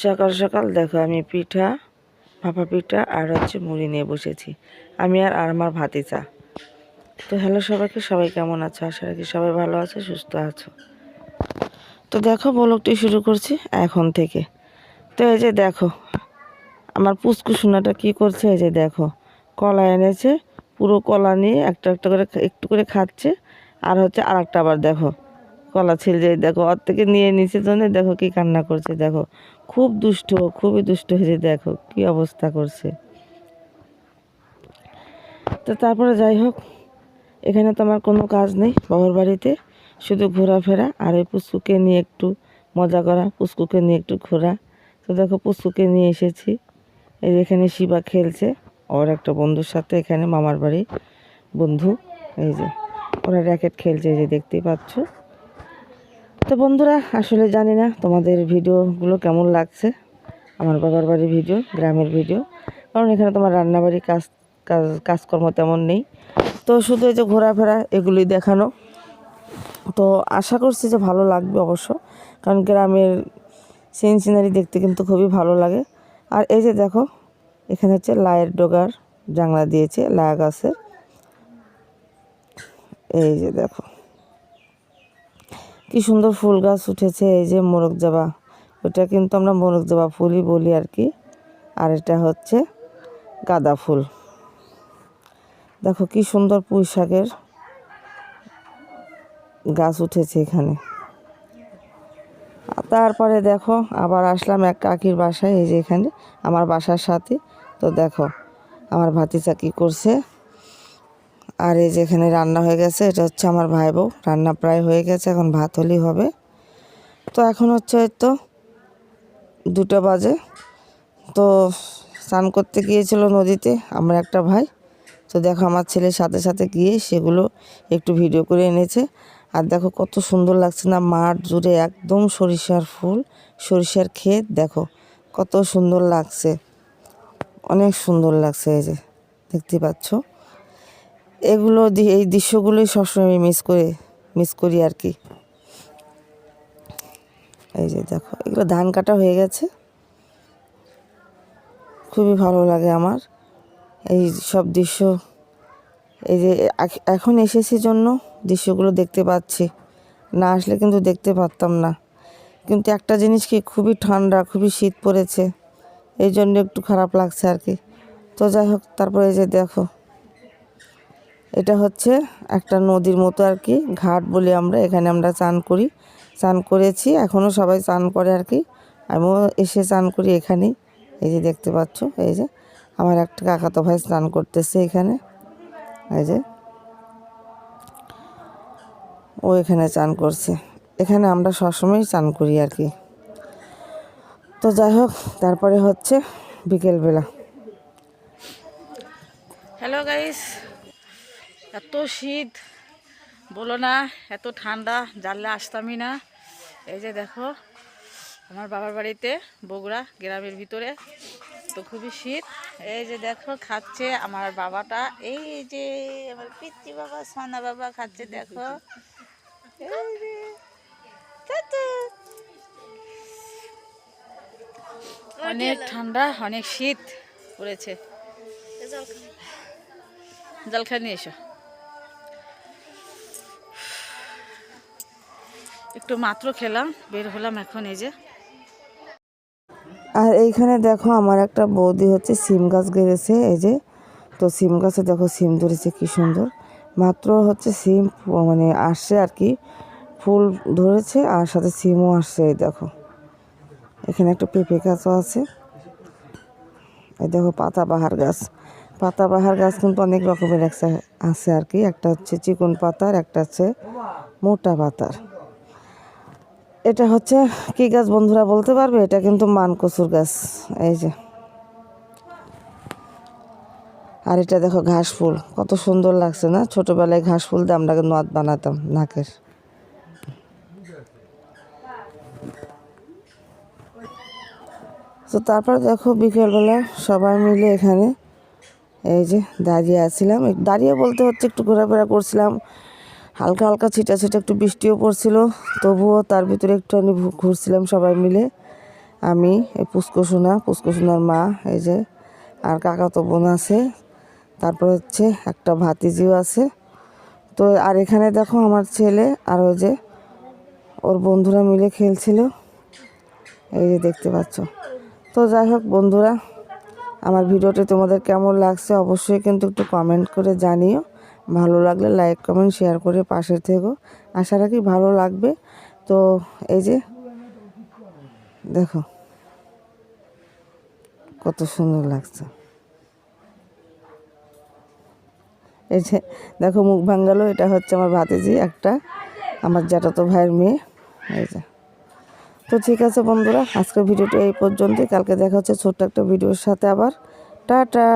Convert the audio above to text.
সকাল সকাল দেখো আমি পিঠা, ভাপা পিঠা আর হচ্ছে মুড়ি নিয়ে বসেছি। আমি আর আর আমার ভাতিজা। তো হ্যালো সবাইকে, সবাই কেমন আছো? আশা রাখি সবাই ভালো আছে, সুস্থ আছো। তো দেখো বলকটি শুরু করছি এখন থেকে। তো এই যে দেখো, আমার পুচকু সোনাটা কী করছে? এই যে দেখো, কলা এনেছে, পুরো কলা নিয়ে একটা একটা করে একটু করে খাচ্ছে। আর হচ্ছে আর একটা আবার দেখো, কলা ছিল যে দেখো, ওর থেকে নিয়ে নিচে জন্য দেখো কি কান্না করছে, দেখো। খুব দুষ্ট, খুবই দুষ্ট হয়েছে দেখো কি অবস্থা করছে। তো তারপরে যাই হোক, এখানে তো আমার কোনো কাজ নেই বাবার বাড়িতে, শুধু ঘোরাফেরা আর ওই পুচকুকে নিয়ে একটু মজা করা পুচকুকে নিয়ে একটু ঘোরা। তো দেখো পুচকুকে নিয়ে এসেছি, এই এখানে শিবা খেলছে, ওর একটা বন্ধুর সাথে এখানে মামার বাড়ি বন্ধু, এই যে ওরা র্যাকেট খেলছে, এই যে দেখতেই পাচ্ছ। তো বন্ধুরা, আসলে জানি না তোমাদের ভিডিওগুলো কেমন লাগছে, আমার বাবার বাড়ির ভিডিও, গ্রামের ভিডিও, কারণ এখানে তোমার রান্নাবাড়ি, কাজ কাজ, কাজকর্ম তেমন নেই। তো শুধু এই যে ঘোরাফেরা, এগুলোই দেখানো। তো আশা করছি যে ভালো লাগবে অবশ্য, কারণ গ্রামের সিন সিনারি দেখতে কিন্তু খুবই ভালো লাগে। আর এই যে দেখো, এখানে হচ্ছে লায়ের ডোগার জাংলা দিয়েছে, লায়া গাছের। এই যে দেখো। কি সুন্দর ফুল গাছ উঠেছে, এই যে মোরগ জবা। ওটা কিন্তু আমরা মোরগ জবা ফুলই বলি আর কি। আর এটা হচ্ছে গাঁদা ফুল। দেখো কি সুন্দর পুঁই শাকের গাছ উঠেছে এখানে। তারপরে দেখো, আবার আসলাম এক কাকির বাসায়, এই যে এখানে আমার বাসার সাথে। তো দেখো, আমার ভাতিজা কী করছে? আর এই যে এখানে রান্না হয়ে গেছে, এটা হচ্ছে আমার ভাই বউ রান্না প্রায় হয়ে গেছে, এখন ভাত হলেই হবে। তো এখন হচ্ছে এই তো দুটো বাজে। তো স্নান করতে গিয়েছিল নদীতে আমার একটা ভাই। তো দেখো আমার ছেলের সাথে সাথে গিয়ে সেগুলো একটু ভিডিও করে এনেছে। আর দেখো কত সুন্দর লাগছে না, মাঠ জুড়ে একদম সরিষার ফুল, সরিষার ক্ষেত, দেখো কত সুন্দর লাগছে। অনেক সুন্দর লাগছে এই যে, দেখতে পাচ্ছ? এগুলো এই দৃশ্যগুলোই সবসময় আমি মিস করে মিস করি আর কি। এই যে দেখো, এগুলো ধান কাটা হয়ে গেছে। খুবই ভালো লাগে আমার। এই সব দৃশ্য, এই যে এখন এসেছি জন্য দৃশ্যগুলো দেখতে পাচ্ছি। না আসলে কিন্তু দেখতে পারতাম না। কিন্তু একটা জিনিস কি, খুবই ঠান্ডা, খুবই শীত পড়েছে। এই জন্য একটু খারাপ লাগছে আর কি। তো যাই হোক, তারপরে এই যে দেখো এটা হচ্ছে একটা নদীর মতো আর কি, ঘাট বলি আমরা এখানে আমরা চান করি। চান করেছি এখনও সবাই চান করে আর কি। আমিও এসে চান করি এখানেই। এই যে দেখতে পাচ্ছ, এই যে আমার একটা কাকাতো ভাই স্নান করতেছে এখানে। এই যে ও এখানে চান করছে। এখানে আমরা সবসময় চান করি আর কি। তো যাই হোক, তারপরে হচ্ছে বিকেলবেলা। হ্যালো গাইস এত শীত। বলো না এত ঠান্ডা জানলে আসতামই না। এই যে দেখো আমার বাবার বাড়িতে বগুড়া গ্রামের ভিতরে। তো খুবই শীত। এই যে দেখো খাচ্ছে আমার বাবাটা। এই যে আমার পিতৃ বাবা সোনা বাবা খাচ্ছে দেখো। অনেক ঠান্ডা অনেক শীত পড়েছে। জল খাই নিয়ে এসো। একটু মাত্র খেলাম, বের হলাম এখন এই যে। আর এইখানে দেখো আমার একটা বৌদি হচ্ছে সিম গাছ গেড়েছে, এই যে। তো সিম গাছে দেখো সিম ধরেছে, কি সুন্দর। মাত্র হচ্ছে সিম মানে আসছে আর কি, ফুল ধরেছে আর সাথে সিমও আসছে, এই দেখো। এখানে একটা পেঁপে গাছও আছে। এই দেখো পাতাবাহার গাছ। পাতাবাহার গাছ কিন্তু অনেক রকমের একটা আছে আর কি। একটা হচ্ছে চিকন পাতার, একটা হচ্ছে মোটা পাতার। এটা হচ্ছে, কি গাছ বন্ধুরা বলতে পারবে? এটা কিন্তু মানকসুর গাছ। এই যে। আর এটা দেখো ঘাস ফুল। কত সুন্দর লাগছে না? ছোটবেলায় ঘাস ফুল দিয়ে আমরা নদ বানাতাম নাকের। তো তারপর দেখো বিকেলবেলা সবাই মিলে এখানে এই যে দাঁড়িয়ে আছিলাম। দাঁড়িয়ে বলতে হচ্ছে একটু ঘোরাফেরা করছিলাম। হালকা হালকা ছিটা ছিটা একটু বৃষ্টিও পড়ছিল, তবুও তার ভিতরে একটু আমি ঘুরছিলাম সবাই মিলে। আমি, এই পুষ্কসোনা পুষ্কসোনার মা, এই যে, আর কাকা তো বোন আছে। তারপর হচ্ছে একটা ভাতিজিও আছে। তো আর এখানে দেখো আমার ছেলে আর ওই যে, ওর বন্ধুরা মিলে খেলছিল। এই যে দেখতে পাচ্ছ। তো যাই হোক বন্ধুরা, আমার ভিডিওটি তোমাদের কেমন লাগছে অবশ্যই কিন্তু একটু কমেন্ট করে জানিও। ভালো লাগলে লাইক কমেন্ট শেয়ার করে পাশে থেকো। আশা রাখি ভালো লাগবে। তো এই যে, দেখো, কত সুন্দর লাগছে। এই যে, দেখো মুখ ভাঙ্গালো, এটা হচ্ছে আমার ভাতিজি, একটা আমার জ্যাঠাতো ভাইয়ের মেয়ে। এই যে। তো ঠিক আছে বন্ধুরা, আজকের ভিডিওটা এই পর্যন্তই। কালকে দেখা হচ্ছে ছোট্ট একটা ভিডিওর সাথে আবার। টাটা!